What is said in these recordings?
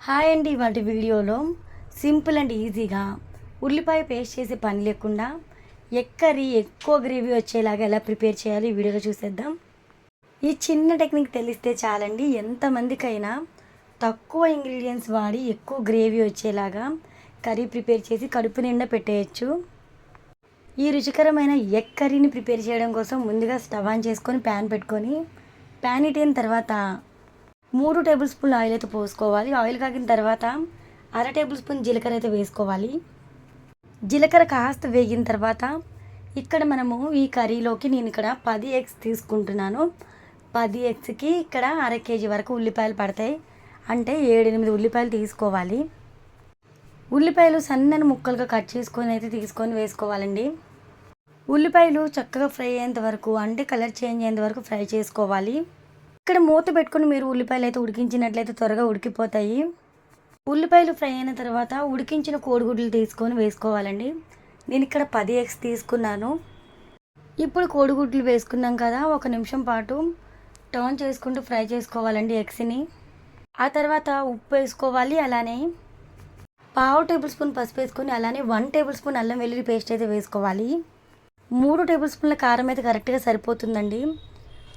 Hi అండి వాటి వీడియోలో సింపుల్ అండ్ ఈజీగా ఉల్లిపాయ పేస్ట్ చేసే పని లేకుండా ఎక్కరి ఎక్కువ గ్రేవీ వచ్చేలాగా ఎలా ప్రిపేర్ చేయాలి ఈ వీడియోలో చూసేద్దాం. ఈ చిన్న టెక్నిక్ తెలిస్తే చాలండి ఎంతమందికైనా తక్కువ ఇంగ్రీడియంట్స్ వాడి ఎక్కువ గ్రేవీ వచ్చేలాగా కర్రీ ప్రిపేర్ చేసి కడుపు నిండా పెట్టేయచ్చు. ఈ రుచికరమైన ఎగ్ కర్రీని ప్రిపేర్ చేయడం కోసం ముందుగా స్టవ్ ఆన్ చేసుకొని ప్యాన్ పెట్టుకొని ప్యాన్ ఇటైన తర్వాత మూడు టేబుల్ స్పూన్ ఆయిల్ అయితే పోసుకోవాలి. ఆయిల్ కాగిన తర్వాత అర టేబుల్ స్పూన్ జీలకర్ర అయితే వేసుకోవాలి. జీలకర్ర కాస్త వేగిన తర్వాత ఇక్కడ మనము ఈ కర్రీలోకి నేను ఇక్కడ పది ఎగ్స్ తీసుకుంటున్నాను. పది ఎగ్స్కి ఇక్కడ అర కేజీ వరకు ఉల్లిపాయలు పడతాయి. అంటే ఏడెనిమిది ఉల్లిపాయలు తీసుకోవాలి. ఉల్లిపాయలు సన్నని ముక్కలుగా కట్ చేసుకొని అయితే తీసుకొని వేసుకోవాలండి. ఉల్లిపాయలు చక్కగా ఫ్రై అయ్యేంత వరకు అంటే కలర్ చేంజ్ అయ్యేంత వరకు ఫ్రై చేసుకోవాలి. ఇక్కడ మూత పెట్టుకొని మీరు ఉల్లిపాయలు అయితే ఉడికించినట్లయితే త్వరగా ఉడికిపోతాయి. ఉల్లిపాయలు ఫ్రై అయిన తర్వాత ఉడికించిన కోడిగుడ్లు తీసుకొని వేసుకోవాలండి. నేను ఇక్కడ పది ఎగ్స్ తీసుకున్నాను. ఇప్పుడు కోడిగుడ్లు వేసుకున్నాం కదా ఒక నిమిషం పాటు టర్న్ చేసుకుంటూ ఫ్రై చేసుకోవాలండి ఎగ్స్ని. ఆ తర్వాత ఉప్పు వేసుకోవాలి అలానే పావు టేబుల్ స్పూన్ పసుపు వేసుకొని అలానే వన్ టేబుల్ స్పూన్ అల్లం వెల్లుల్లి పేస్ట్ అయితే వేసుకోవాలి. మూడు టేబుల్ స్పూన్ల కారం అయితే కరెక్ట్గా సరిపోతుందండి.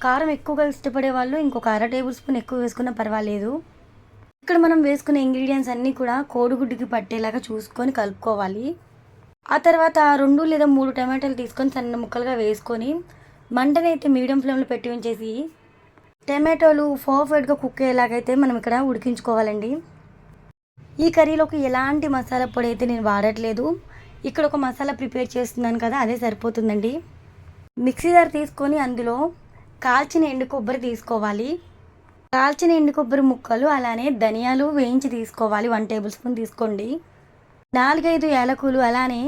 కారం ఎక్కువగా ఇష్టపడే వాళ్ళు ఇంకొక అర టేబుల్ స్పూన్ ఎక్కువ వేసుకున్నా పర్వాలేదు. ఇక్కడ మనం వేసుకునే ఇంగ్రీడియంట్స్ అన్నీ కూడా కోడిగుడ్డుకి పట్టేలాగా చూసుకొని కలుపుకోవాలి. ఆ తర్వాత రెండు లేదా మూడు టమాటాలు తీసుకొని సన్న ముక్కలుగా వేసుకొని మంటని అయితే మీడియం ఫ్లేమ్లో పెట్టి ఉంచేసి టమాటోలు పర్ఫెక్ట్గా కుక్ అయ్యేలాగైతే మనం ఇక్కడ ఉడికించుకోవాలండి. ఈ కర్రీలోకి ఎలాంటి మసాలా పొడి అయితే నేను వాడట్లేదు. ఇక్కడ ఒక మసాలా ప్రిపేర్ చేస్తున్నాను కదా అదే సరిపోతుందండి. మిక్సీ జార్ తీసుకొని అందులో కాల్చిన ఎండు కొబ్బరి తీసుకోవాలి. కాల్చిన ఎండు కొబ్బరి ముక్కలు అలానే ధనియాలు వేయించి తీసుకోవాలి. వన్ టేబుల్ స్పూన్ తీసుకోండి. నాలుగైదు యాలకులు అలానే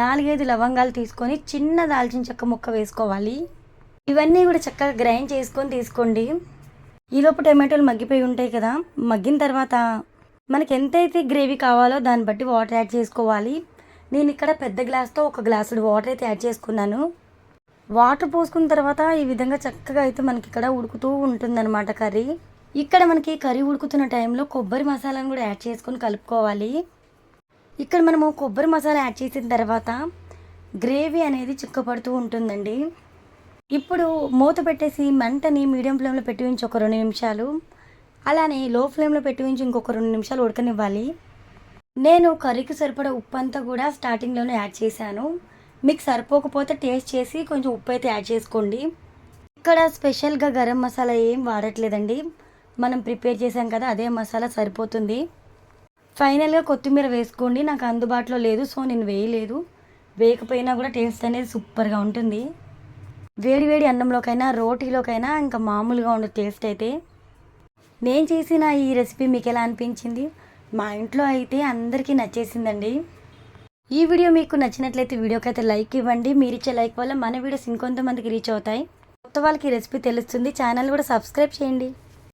నాలుగైదు లవంగాలు తీసుకొని చిన్న దాల్చిన చెక్క ముక్క వేసుకోవాలి. ఇవన్నీ కూడా చక్కగా గ్రైండ్ చేసుకొని తీసుకోండి. ఈలోపు టమాటోలు మగ్గిపోయి ఉంటాయి కదా. మగ్గిన తర్వాత మనకి ఎంతైతే గ్రేవీ కావాలో దాన్ని బట్టి వాటర్ యాడ్ చేసుకోవాలి. నేను ఇక్కడ పెద్ద గ్లాస్తో ఒక గ్లాసుడు వాటర్ అయితే యాడ్ చేసుకున్నాను. వాటర్ పోసుకున్న తర్వాత ఈ విధంగా చక్కగా అయితే మనకి ఇక్కడ ఉడుకుతూ ఉంటుందన్నమాట కర్రీ. ఇక్కడ మనకి కర్రీ ఉడుకుతున్న టైంలో కొబ్బరి మసాలాను కూడా యాడ్ చేసుకొని కలుపుకోవాలి. ఇక్కడ మనము కొబ్బరి మసాలా యాడ్ చేసిన తర్వాత గ్రేవీ అనేది చిక్కపడుతూ ఉంటుందండి. ఇప్పుడు మూత పెట్టేసి మంటని మీడియం ఫ్లేమ్లో పెట్టి ఉంచి ఒక రెండు నిమిషాలు అలానే లో ఫ్లేమ్లో పెట్టి ఉంచి ఇంకొక రెండు నిమిషాలు ఉడకనివ్వాలి. నేను కర్రీకి సరిపడా ఉప్పు అంతా కూడా స్టార్టింగ్లోనే యాడ్ చేశాను. మీకు సరిపోకపోతే టేస్ట్ చేసి కొంచెం ఉప్పు అయితే యాడ్ చేసుకోండి. ఇక్కడ స్పెషల్గా గరం మసాలా ఏం వాడట్లేదండి. మనం ప్రిపేర్ చేసాం కదా అదే మసాలా సరిపోతుంది. ఫైనల్గా కొత్తిమీర వేసుకోండి. నాకు అందుబాటులో లేదు సో నేను వేయలేదు. వేయకపోయినా కూడా టేస్ట్ అనేది సూపర్గా ఉంటుంది. వేడి వేడి అన్నంలోకైనా రోటీలోకైనా ఇంకా మామూలుగా ఉండే టేస్ట్ అయితే. నేను చేసిన ఈ రెసిపీ మీకు ఎలా అనిపించింది? మా ఇంట్లో అయితే అందరికీ నచ్చేసిందండి. ఈ వీడియో మీకు నచ్చినట్లయితే వీడియోకి అయితే లైక్ ఇవ్వండి. మీరు ఇచ్చే లైక్ వల్ల మన వీడియోస్ ఇంకొంతమందికి రీచ్ అవుతాయి. కొత్త వాళ్ళకి రెసిపీ తెలుస్తుంది. ఛానల్ కూడా సబ్స్క్రైబ్ చేయండి.